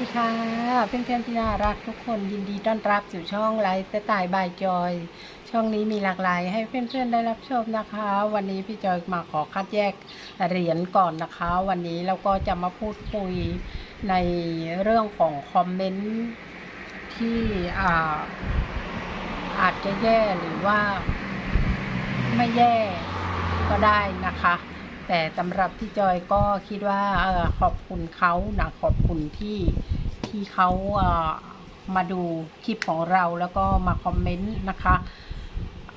ดีค่ะเพื่อนๆที่น่ารักทุกคนยินดีต้อนรับสู่ช่องไลฟ์สไตล์บายจอย ช่องนี้มีหลากหลายให้เพื่อนๆได้รับชมนะคะ วันนี้พี่จอยมาขอคัดแยกเหรียญก่อนนะคะ วันนี้เราก็จะมาพูดคุยในเรื่องของคอมเมนต์ที่อาอาจจะแย่หรือว่าไม่แย่ก็ได้นะคะ แต่สำหรับพี่จอยก็คิดว่าออขอบคุณเขานะขอบคุณที่ที่เขาเมาดูคลิปของเราแล้วก็มาคอมเมนต์นะคะ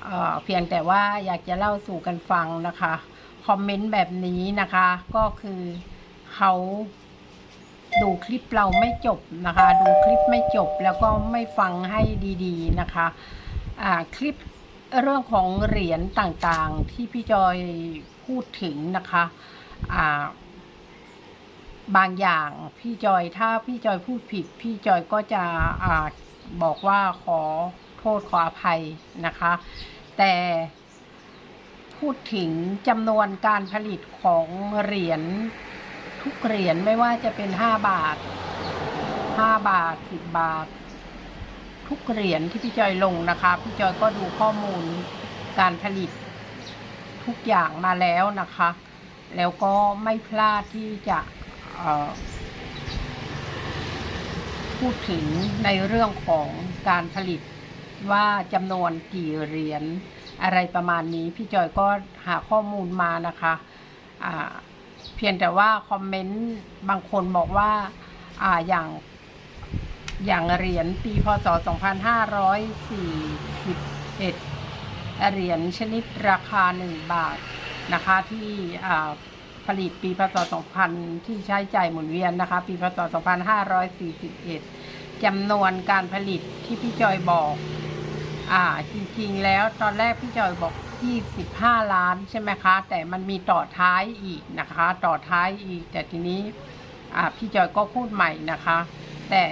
เเพียงแต่ว่าอยากจะเล่าสู่กันฟังนะคะคอมเมนต์แบบนี้นะคะ ก็คือเขาดูคลิปเราไม่จบนะคะ ดูคลิปไม่จบแล้วก็ไม่ฟังให้ดีๆนะคะคลิปเรื่องของเหรียญต่างๆ ที่พี่จอย พูดถึงนะคะอ่าบางอย่างพี่จอยถ้าพี่จอยพูดผิด พี่จอยก็จะอาบอกว่าขอโทษขออภัยนะคะ แต่พูดถึงจำนวนการผลิตของเหรียญทุกเหรียญไม่ว่าจะเป็นห้าบาทห้าบาทสิบบาท ทุกเหรียญที่พี่จอยลงนะคะ พี่จอยก็ดูข้อมูลการผลิต ทุกอย่างมาแล้วนะคะ แล้วก็ไม่พลาดที่จะพูดถึงในเรื่องของการผลิตว่าจำนวนกี่เหรียญอะไรประมาณนี้ พี่จอยก็หาข้อมูลมานะคะเพียงแต่ว่าคอมเมนต์บางคนบอกว่าอาอย่างอย่างเหรียญปีพศ 2541 เหรียญชนิดราคา 1 บาทนะคะที่ผลิตปีพศ 2000 ที่ใช้จ่ายหมุนเวียนนะคะปีพศ 2541จำนวนการผลิตที่พี่จอยบอกอ่าจริงๆ แล้วตอนแรกพี่จอยบอก 25 ล้านใช่ไหมคะ แต่มันมีต่อท้ายอีกนะคะ ต่อท้ายอีก แต่ทีนี้พี่จอยก็พูดใหม่นะคะ แต่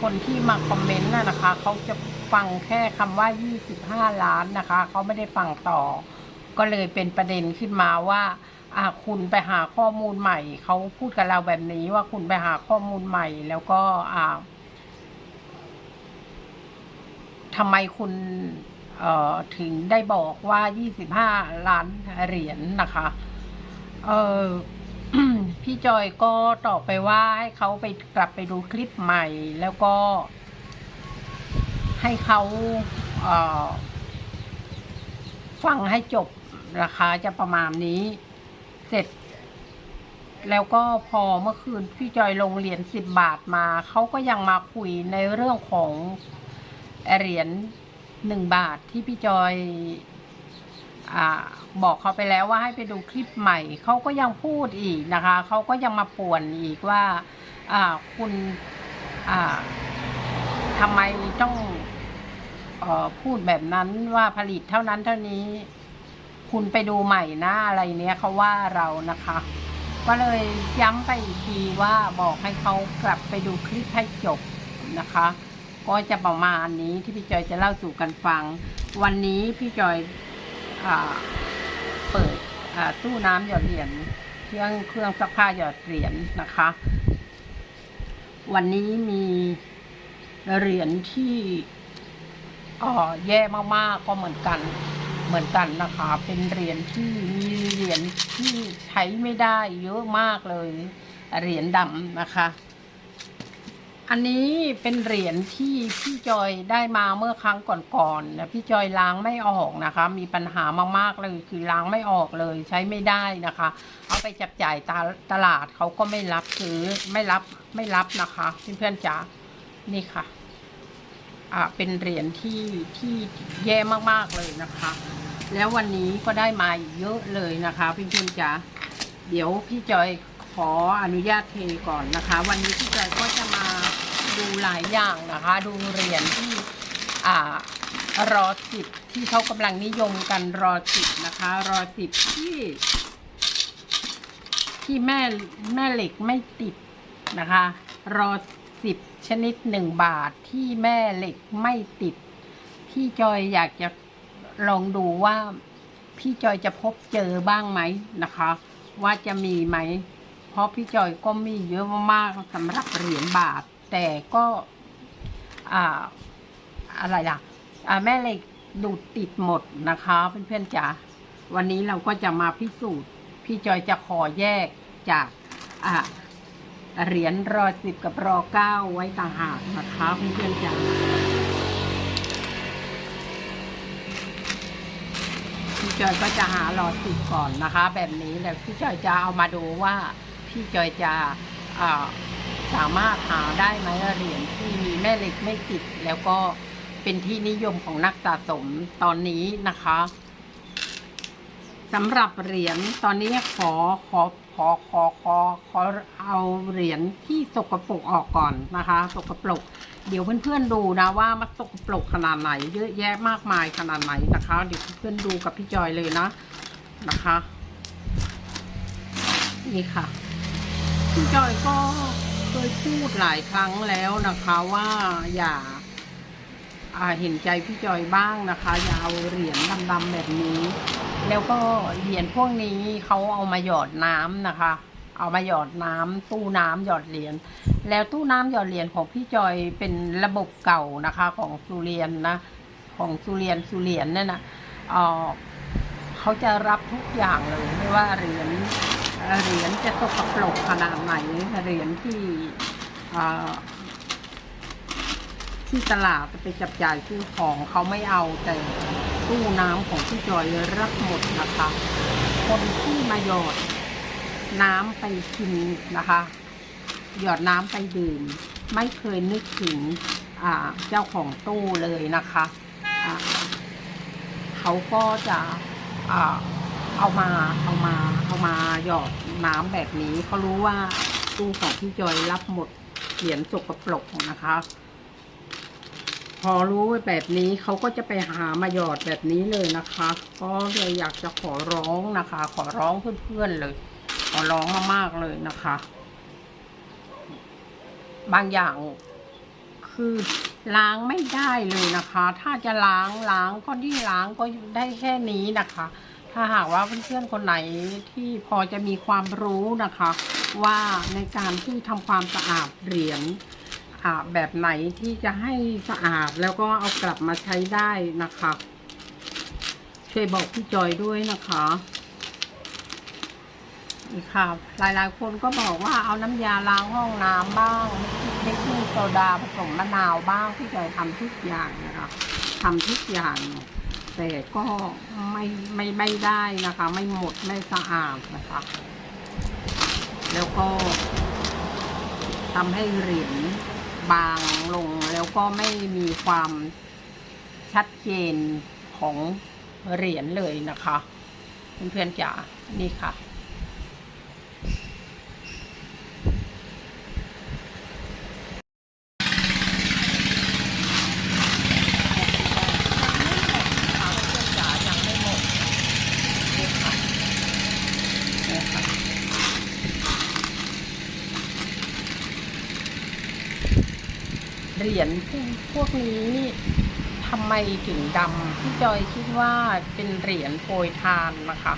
คนที่มาคอมเมนต์นะคะเขาจะ ฟังแค่คำว่า 25 ล้านนะคะ เขาไม่ได้ฟังต่อ ก็เลยเป็นประเด็นขึ้นมาว่าคุณไปหาข้อมูลใหม่ เขาพูดกับเราแบบนี้ว่าคุณไปหาข้อมูลใหม่ แล้วก็ทำไมคุณถึงได้บอกว่า 25 ล้านเหรียญนะคะเออพี่จอยก็ตอบไปว่าให้เขาไปกลับไปดูคลิปใหม่แล้วก็ ให้เขาเฟังให้จบราคาจะประมาณนี้ เสร็จ แล้วก็พอเมื่อคืนพี่จอยลงเหรียญสิบบาทมา เขาก็ยังมาคุยในเรื่องของเหรียญหนึ่งบาทที่พี่จอยอบอกเขาไปแล้วว่าให้ไปดูคลิปใหม่ เขาก็ยังพูดอีกนะคะ เขาก็ยังมาป่วนอีกว่า คุณทำไมต้อง เอ่อพูดแบบนั้นว่าผลิตเท่านั้นเท่านี้ คุณไปดูใหม่นะอะไรเนี้ยเขาว่าเรานะคะ ก็เลยย้ำไปอีกทีว่าบอกให้เขากลับไปดูคลิปให้จบนะคะ ก็จะประมาณนี้ที่พี่จอยจะเล่าสู่กันฟัง วันนี้พี่จอยอเปิดตู้น้ำหยอดเหรียญเครื่องเครื่องซักผ้าหยอดเหรียญนะคะ วันนี้มีเหรียญที่ เอ่อแย่มากๆก็เหมือนกัน เหมือนกันนะคะ เป็นเหรียญที่มีเหรียญที่ใช้ไม่ได้เยอะมากเลย เหรียญดำนะคะ อันนี้เป็นเหรียญที่พี่จอยได้มาเมื่อครั้งก่อนๆนะพี่จอยล้างไม่ออกนะคะ มีปัญหามากๆเลยคือล้างไม่ออกเลยใช้ไม่ได้นะคะ เอาไปจับจ่ายตาตลาดเขาก็ไม่รับซื้อไม่รับไม่รับนะคะเพื่อนๆจ๋านี่ค่ะ เป็นเหรียญที่ที่แย่มากๆเลยนะคะ แล้ววันนี้ก็ได้มาอีกเยอะเลยนะคะเพื่อนๆจ๋าเดี๋ยวพี่จอยขออนุญาตเทก่อนนะคะ วันนี้พี่จอยก็จะมาดูหลายอย่างนะคะ ดูเหรียญที่อ่ารอสิบที่เขากำลังนิยมกันรอสิบนะคะ รอสิบที่ ที่แม่แม่เหล็กไม่ติดนะคะ รอ สิบชนิดหนึ่งบาทที่แม่เหล็กไม่ติด พี่จอยอยากจะลองดูว่า พี่จอยจะพบเจอบ้างไหมนะคะ ว่าจะมีไหม เพราะพี่จอยก็มีเยอะมากๆสำหรับเหรียญบาท แต่ก็อ่าอะไรล่ะอ่าแม่เหล็กดูดติดหมดนะคะเพื่อนๆจ๋าวันนี้เราก็จะมาพิสูจน์ พี่จอยจะขอแยกจากอ่า เหรียญรอสิบกับรอเก้าไว้ต่างหากนะคะเพื่อนๆจ๋าพี่จอยก็จะหารอสิบก่อนนะคะ แบบนี้แล้วพี่จอยจะเอามาดูว่าพี่จอยจะสามารถหาได้ไหมเหรียญที่มีแม่เหล็กไม่ติด แล้วก็เป็นที่นิยมของนักสะสมตอนนี้นะคะ สำหรับเหรียญตอนนี้ขอขอขอขอขอขอเอาเหรียญที่สกปรกออกก่อนนะคะ สกปรกเดี๋ยวเพื่อนๆดูนะว่ามันสกปรกขนาดไหน เยอะแยะมากมายขนาดไหนนะคะ เดี๋ยวเพื่อนๆดูกับพี่จอยเลยนะนะคะ นี่ค่ะ พี่จอยก็เคยพูดหลายครั้งแล้วนะคะว่าอย่าอ่า เห็นใจพี่จอยบ้างนะคะอย่าเอาเหรียญดำๆแบบนี้ แล้วก็เหรียญพวกนี้เขาเอามาหยอดน้ำนะคะ เอามาหยอดน้ำตู้น้ำหยอดเหรียญแล้วตู้น้ำหยอดเหรียญของพี่จอยเป็นระบบเก่านะคะของสุเรียนนะของสุเรียนสุเรียนเนี่ยนะเเขาจะรับทุกอย่างเลยไม่ว่าเหรียญเหรียญจะตกกระปรกขนาดไหนเหรียญที่ ที่ตลาดไปจับจ่ายซื้อของเขาไม่เอาแต่ตู้น้ำของพี่จอยรับหมดนะคะ คนที่มาหยอดน้ำไปกินนะคะ หยอดน้ำไปดื่ม ไม่เคยนึกถึงเจ้าของตู้เลยนะคะอ่าเขาก็จะอ่าเอามาเอามาเอามาหยอดน้ำแบบนี้เขารู้ว่าตู้ของพี่จอยรับหมดเหรียญสกปรกนะคะ พอรู้แบบนี้เขาก็จะไปหามาหยอดแบบนี้เลยนะคะ ก็เลยอยากจะขอร้องนะคะ ขอร้องเพื่อนๆเลย ขอร้องมากๆเลยนะคะ บางอย่างคือล้างไม่ได้เลยนะคะ ถ้าจะล้างล้างก็ที่ล้างก็ได้แค่นี้นะคะ ถ้าหากว่าเพื่อนๆคนไหนที่พอจะมีความรู้นะคะ ว่าในการที่ทำความสะอาดเหรียญ แบบไหนที่จะให้สะอาดแล้วก็เอากลับมาใช้ได้นะคะ ช่วยบอกพี่จอยด้วยนะคะนี่ค่ะ หลายๆ คนก็บอกว่าเอาน้ำยาล้างห้องน้ำบ้างเบกกิ้งโซดาผสมมะนาวบ้างพี่จอยทำทุกอย่างนะคะทำทุกอย่าง แต่ก็ไม่ไม่ไม่ได้นะคะ ไม่หมดไม่สะอาดนะคะ แล้วก็ทำให้เหรียญ บางลงแล้วก็ไม่มีความชัดเจนของเหรียญเลยนะคะ เพื่อนๆจ๋านี่ค่ะ ยังไม่หมดนี่ค่ะนี่ค่ะ เหรียญพวกนี้ทำไมถึงดำพี่จอยคิดว่าเป็นเหรียญโปรยทานนะคะ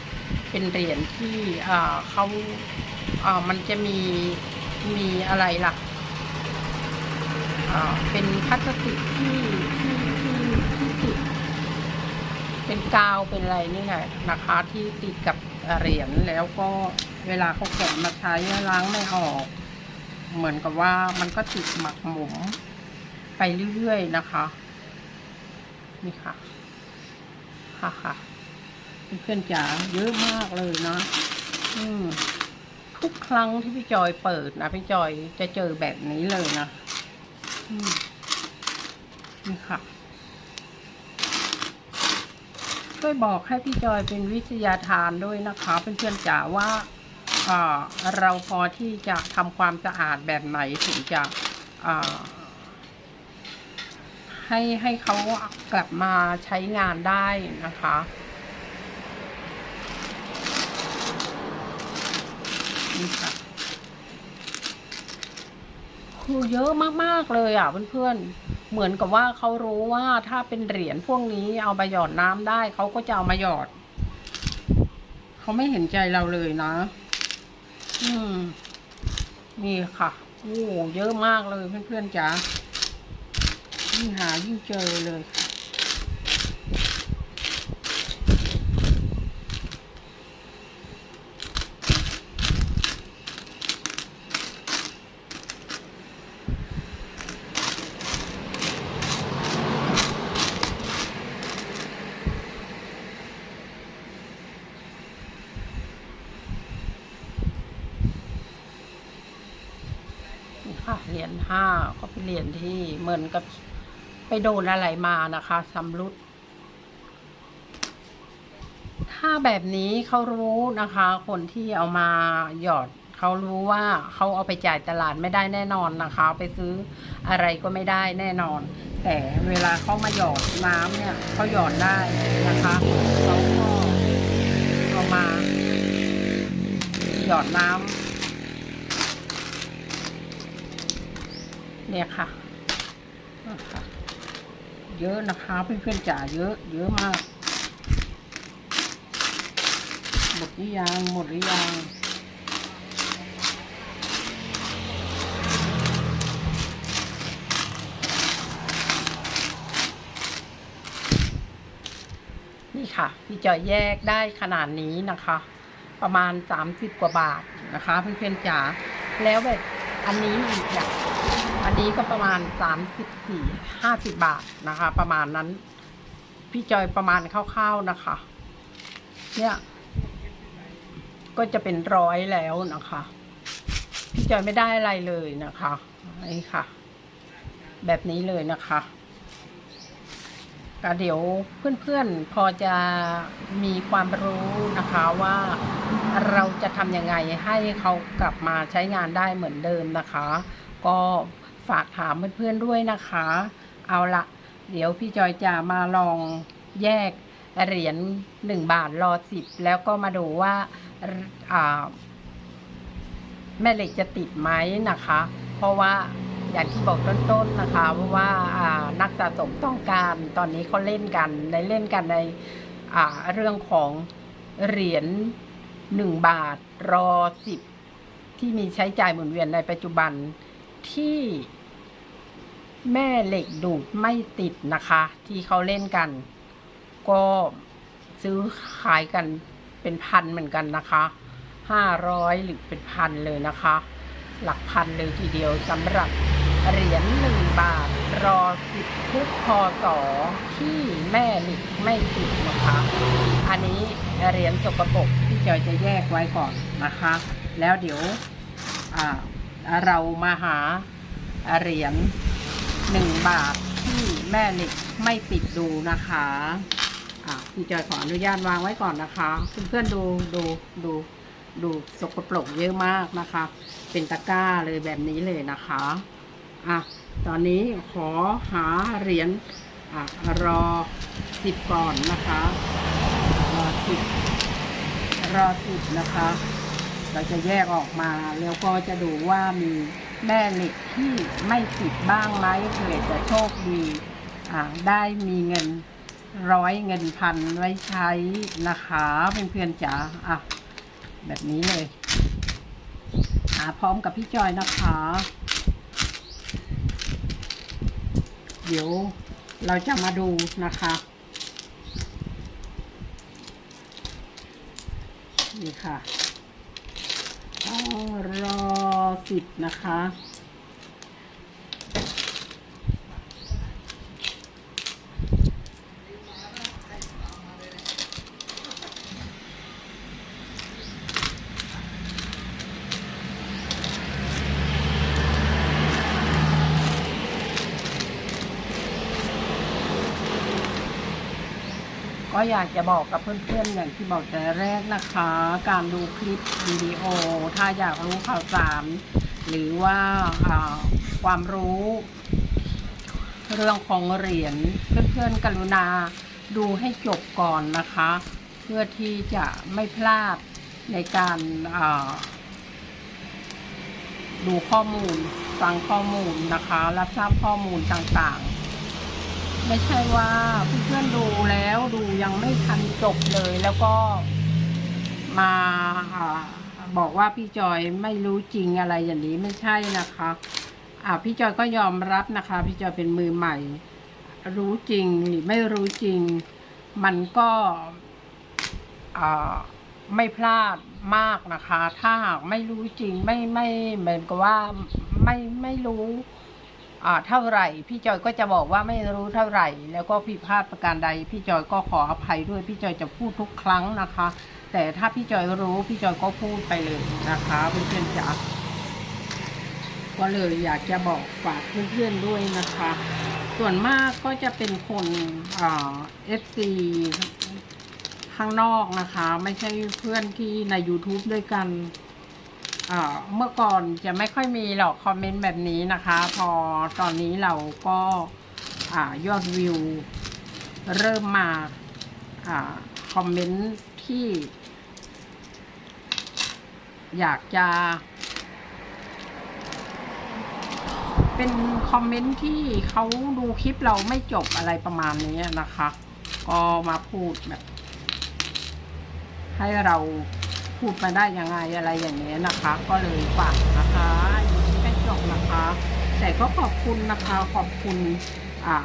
เป็นเหรียญที่เขามันจะมีมีอะไรล่ะเป็นพลาสติกที่ที่ที่ที่ติดเป็นกาวเป็นอะไรนี่แหละนะคะที่ติดกับเหรียญแล้วก็เวลาเขาแกะมาใช้ล้างไม่ออก เหมือนกับว่ามันก็ติดหมักหมม ไปเรื่อยๆนะคะ นี่ค่ะ ค่ะค่ะเพื่อนจ๋าเยอะมากเลยนะ อืมทุกครั้งที่พี่จอยเปิดนะพี่จอยจะเจอแบบนี้เลยนะอืมนี่ค่ะ ช่วยบอกให้พี่จอยเป็นวิทยาทานด้วยนะคะเพื่อนๆจ๋าว่าเราพอที่จะทำความสะอาดแบบไหนถึงจะ ให้ให้เขากลับมาใช้งานได้นะคะ นี่ค่ะคือเยอะมากๆเลยอะเพื่อนๆ เหมือนกับว่าเขารู้ว่าถ้าเป็นเหรียญพวกนี้เอาไปหยอดน้ำได้เขาก็จะเอามาหยอด เขาไม่เห็นใจเราเลยนะ อืม นี่ค่ะ โอ้เยอะมากเลยเพื่อนๆจ๋า ยิ่งหายิ่งเจอเลยค่ะนี่ค่ะเหรียญห้าก็เป็นเหรียญที่เหมือนกับ ไปโดนอะไรมานะคะสำรุด ถ้าแบบนี้เขารู้นะคะ คนที่เอามาหยอดเขารู้ว่าเขาเอาไปจ่ายตลาดไม่ได้แน่นอนนะคะ ไปซื้ออะไรก็ไม่ได้แน่นอน แต่เวลาเขามาหยอดน้ำเนี่ยเขาหยอดได้นะคะเขาก็เอามา หยอดน้ำเนี่ยค่ะนะคะ เยอะนะคะเพื่อนๆจ๋าเยอะ เยอะมาก หมดหรือยังหมดหรือยังนี่ค่ะ พี่จอยแยกได้ขนาดนี้นะคะ ประมาณสามสิบกว่าบาทนะคะ เพื่อนๆจ๋าแล้วแบบอันนี้อีกเนี่ย อันนี้ก็ประมาณสามสิบสี่ห้าสิบบาทนะคะ ประมาณนั้น พี่จอยประมาณคร่าวๆนะคะ เนี่ย ก็จะเป็นร้อยแล้วนะคะ พี่จอยไม่ได้อะไรเลยนะคะนี่ค่ะ แบบนี้เลยนะคะก็เดี๋ยวเพื่อนๆพอจะมีความรู้นะคะว่าเราจะทำยังไงให้เขากลับมาใช้งานได้เหมือนเดิมนะคะ ก็ ฝากถามเพื่อนๆด้วยนะคะ เอาละเดี๋ยวพี่จอยจะมาลองแยกเหรียญหนึ่งบาทรอสิบแล้วก็มาดูว่าาแม่เหล็กจะติดไหมนะคะ เพราะว่าอย่างที่บอกต้นๆนะคะเพราะว่าานักสะสมต้องการตอนนี้เขาเล่นกันในเล่นกันในเรื่องของเหรียญหนึ่งบาทรอสิบที่มีใช้จ่ายหมุนเวียนในปัจจุบัน ที่แม่เหล็กดูดไม่ติดนะคะ ที่เขาเล่นกัน ก็ซื้อขายกันเป็นพันเหมือนกันนะคะห้าร้อยหรือเป็นพันเลยนะคะ หลักพันเลยทีเดียวสำหรับเหรียญหนึ่งบาทรอสิบทุกพศที่แม่หลิกไม่ติดนะคะ อันนี้เหรียญสกปรกที่จอยจะแยกไว้ก่อนนะคะ แล้วเดี๋ยวอ่า เรามาหาเหรียญหนึ่งบาทที่แม่เหล็กไม่ติดดูนะคะอะพี่จอยขออนุญาตวางไว้ก่อนนะคะ เพื่อนๆดูดูดูดูสกปรกเยอะมากนะคะ เป็นตะกร้าเลยแบบนี้เลยนะคะอะตอนนี้ขอหาเหรียญอะรอสิบก่อนนะคะ รอสิบรอสิบนะคะ เราจะแยกออกมา แล้วก็จะดูว่ามีแม่เหล็กที่ไม่ติดบ้างไหมเผื่อจะโชคดีอ่าได้มีเงินร้อยเงินพันไว้ใช้นะคะเพื่อนๆจ๋าอะ แบบนี้เลยหาพร้อมกับพี่จอยนะคะ เดี๋ยวเราจะมาดูนะคะนี่ค่ะ รอสิบนะคะ ก็อยากจะบอกกับเพื่อนๆอย่างที่บอกแต่แรกนะคะ การดูคลิปวิดีโอ ถ้าอยากรู้ข่าวสารหรือว่าความรู้ เรื่องของเหรียญเพื่อนๆกรุณาดูให้จบก่อนนะคะ เพื่อที่จะไม่พลาดในการดูข้อมูลฟังข้อมูลนะคะ รับทราบข้อมูลต่างๆ ไม่ใช่ว่าเพื่อนๆดูแล้วดูยังไม่ทันจบเลยแล้วก็มาบอกว่าพี่จอยไม่รู้จริงอะไรอย่างนี้ไม่ใช่นะคะอ่าพี่จอยก็ยอมรับนะคะ พี่จอยเป็นมือใหม่ รู้จริงหรือไม่รู้จริง มันก็ไม่พลาดมากนะคะ ถ้าหากไม่รู้จริงไม่ไม่เหมือนกับว่าไม่ไม่รู้ เท่าไหร่ พี่จอยก็จะบอกว่าไม่รู้เท่าไหร่ แล้วก็ผิดพลาดประการใด พี่จอยก็ขออภัยด้วยพี่จอยจะพูดทุกครั้งนะคะ แต่ถ้าพี่จอยรู้พี่จอยก็พูดไปเลยนะคะเพื่อนๆจ๋าก็เลยอยากจะบอกฝากเพื่อนๆด้วยนะคะ ส่วนมากก็จะเป็นคนเอฟซีข้างนอกนะคะ ไม่ใช่เพื่อนที่ใน YouTube ด้วยกัน เมื่อก่อนจะไม่ค่อยมีหรอกคอมเมนต์แบบนี้นะคะ พอตอนนี้เราก็ายอดวิว เริ่มมาอ่าคอมเมนต์ที่ อยากจะ เป็นคอมเมนต์ที่เขาดูคลิปเราไม่จบอะไรประมาณนี้นะคะ ก็มาพูดแบบ ให้เรา พูดมาได้ยังไงอะไรอย่างนี้ยนะคะ ก็เลยฝากนะคะอยู่ที่ไม่จบนะคะ แต่ก็ขอบคุณนะคะขอบคุณอ่า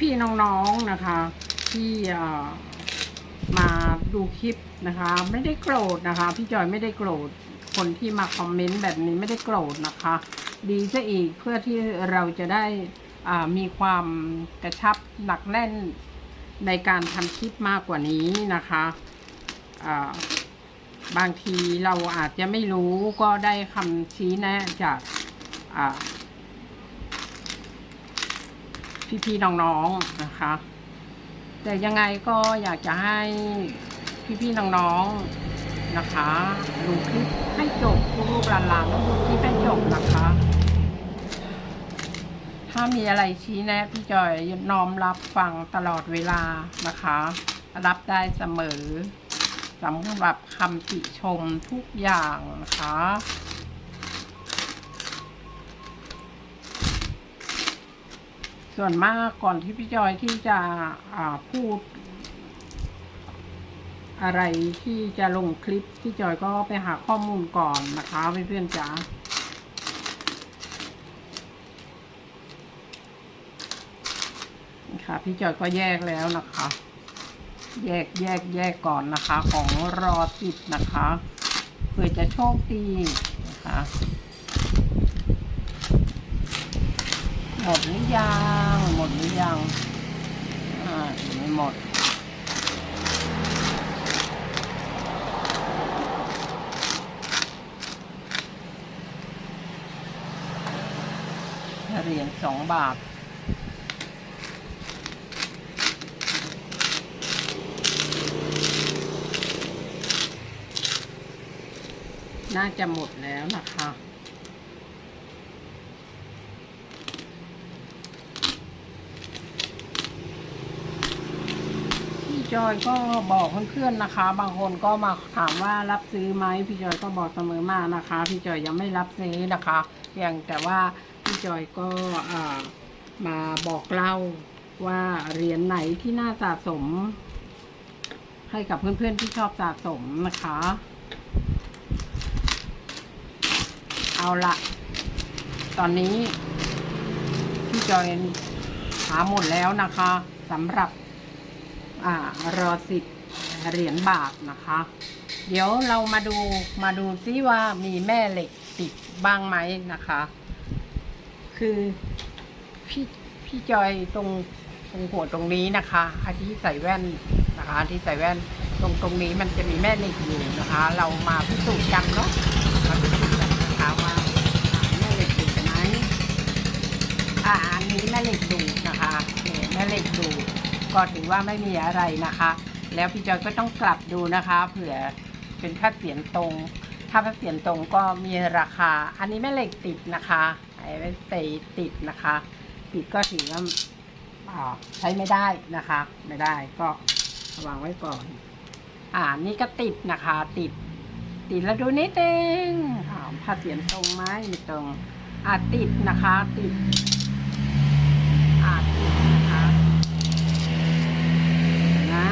พี่ๆน้องๆนะคะ ที่อ่ามาดูคลิปนะคะ ไม่ได้โกรธนะคะ พี่จอยไม่ได้โกรธคนที่มาคอมเมนต์แบบนี้ไม่ได้โกรธนะคะ ดีซะอีกเพื่อที่เราจะได้มีความกระชับหนักแน่นในการทำคลิปมากกว่านี้นะคะ บางทีเราอาจจะไม่รู้ก็ได้คำชี้แนะจากพี่ๆน้องๆนะคะ แต่ยังไงก็อยากจะให้พี่ๆน้องๆนะคะดูคลิปให้จบลูกๆหลานๆต้องดูคลิปให้จบนะคะ ถ้ามีอะไรชี้แนะ พี่จอยน้อมรับฟังตลอดเวลานะคะ รับได้เสมอ สำหรับคำติชมทุกอย่างนะคะ ส่วนมากก่อนที่พี่จอยที่จะพูด อะไรที่จะลงคลิปพี่จอยก็ไปหาข้อมูลก่อนนะคะเพื่อนๆจ๋าค่ะพี่จอยก็แยกแล้วนะคะ แยกแยกแยกก่อนนะคะ ของรอสิบนะคะ เพื่อจะโชคดีนะคะหมดหรือยังหมดหรือยังอ่าไม่หมดเหรียญสองบาท น่าจะหมดแล้วนะคะ พี่จอยก็บอกเพื่อนๆนะคะ บางคนก็มาถามว่ารับซื้อไหมพี่จอยก็บอกเสมอมานะคะ พี่จอยยังไม่รับซื้อนะคะเพียงแต่ว่าพี่จอยก็มาบอกเล่าว่าเหรียญไหนที่น่าสะสม ให้กับเพื่อนๆที่ชอบสะสมนะคะ เอาละ ตอนนี้พี่จอยหาหมดแล้วนะคะสำหรับอ่ารอสิบเหรียญบาทนะคะ เดี๋ยวเรามาดูมาดูซิว่ามีแม่เหล็กติดบ้างไหมนะคะ คือพี่พี่จอยตรงตรงหัวตรงนี้นะคะอาที่ใส่แว่นนะคะที่ใส่แว่นตรงตรงนี้มันจะมีแม่เหล็กอยู่นะคะ เรามาพิสูจน์กันเนาะมาพิสูจน์กันนะคะว่าอ่าแม่เหล็กติดไหม นนี้แม่เหล็กดูดนะคะเนี่ยแม่เหล็กดูดก็ถือว่าไม่มีอะไรนะคะ แล้วพี่จอยก็ต้องกลับดูนะคะเผื่อเป็นผ้าเสียนตรง ถ้าผ้าเสียนตรงก็มีราคา อันนี้แม่เหล็กติดนะคะไอ้ไม่เตติดนะคะ ติดก็ถือว่าใช้ไม่ได้นะคะ ไม่ได้ก็วางไว้ก่อน อ่านี่ก็ติดนะคะ ติด ติดแล้วดูนิดนึงอ่าผ้าเสียนตรงไหมไม่ตรงอ่าติดนะคะ ติด อ่าติดนะคะนะ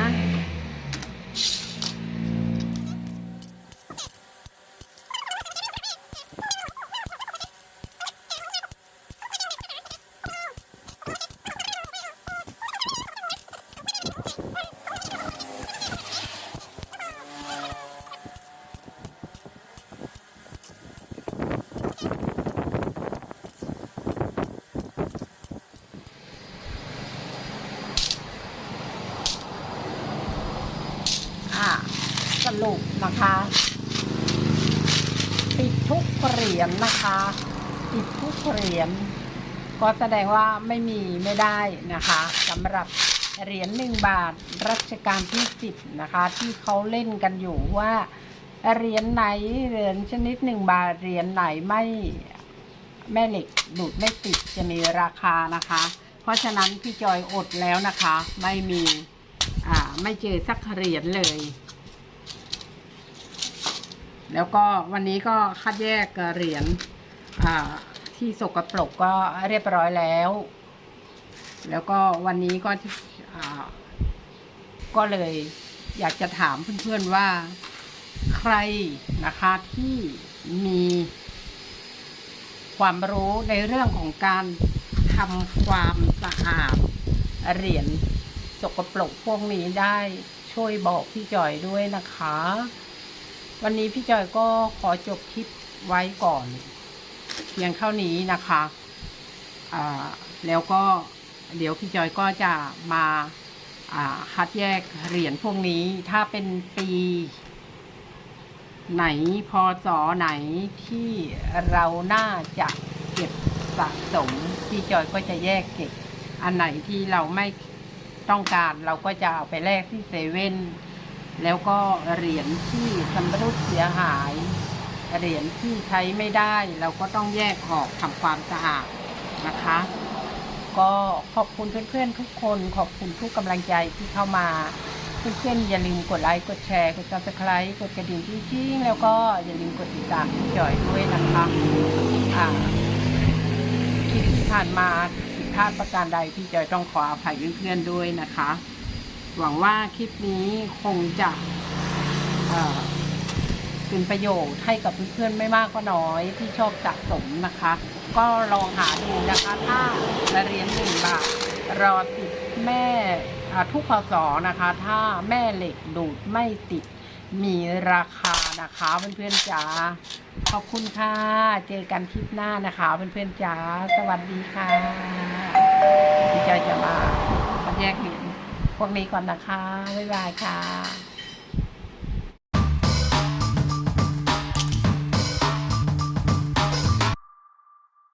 รุปนะคะปิดทุก เหรียญนะคะปิดทุกเหรียญก็แสดงว่าไม่มีไม่ได้นะคะสำหรับเหรียญหนึ่งบาทรัชกาลที่สิบนะคะ ที่เขาเล่นกันอยู่ว่าเหรียญไหนเหรียญชนิดหนึ่งบาทเหรียญไหนไม่แม่เหล็กดูดไม่ติดจะมีราคานะคะ เพราะฉะนั้นพี่จอยอดแล้วนะคะ ไม่มีอ่าไม่เจอสักเหรียญเลย แล้วก็วันนี้ก็คัดแยกเหรียญที่สกปรกก็เรียบร้อยแล้ว แล้วก็วันนี้ก็ก็เลยอยากจะถามเพื่อนๆว่าใครนะคะที่มีความรู้ในเรื่องของการทำความสะอาดเหรียญสกปรกพวกนี้ได้ช่วยบอกพี่จอยด้วยนะคะ วันนี้พี่จอยก็ขอจบคลิปไว้ก่อน เพียงเท่านี้นะคะอ่าแล้วก็เดี๋ยวพี่จอยก็จะมาอ่าคัดแยกเหรียญพวกนี้ถ้าเป็นปี ไหนพศไหนที่เราน่าจะเก็บสะสมพี่จอยก็จะแยกเก็บ อันไหนที่เราไม่ต้องการเราก็จะเอาไปแลกที่เซเว่น แล้วก็เหรียญที่ชำรุดเสียหาย เหรียญที่ใช้ไม่ได้ เราก็ต้องแยกออกทำความสะอาดนะคะ ก็ขอบคุณเพื่อนๆทุกคน ขอบคุณทุกกำลังใจที่เข้ามาเพื่อนๆอย่าลืมกดไลค์ กดแชร์ กด subscribe กดกระดิ่งจริงๆ แล้วก็อย่าลืมกดติดตามพี่จอยด้วยนะคะอ่าคลิปที่ผ่านมาผิดพลาดประการใดพี่จอยต้องขออภัยเพื่อนๆด้วยนะคะ หวังว่าคลิปนี้คงจะเป็นประโยชน์ให้กับเพื่อนๆไม่มากก็น้อยที่ชอบสะสมนะคะ ก็ลองหาดูนะคะถ้าละเหรียญหนึ่งบาทรอติดแม่ทุกพศนะคะ ถ้าแม่เหล็กดูดไม่ติดมีราคานะคะเพื่อนๆจ๋าขอบคุณค่ะ เจอกันคลิปหน้านะคะเพื่อนๆจ๋าสวัสดีค่ะพี่จอยจะมาแยกเหรียญ พวกนี้ก่อนนะคะ บ๊ายบายค่ะ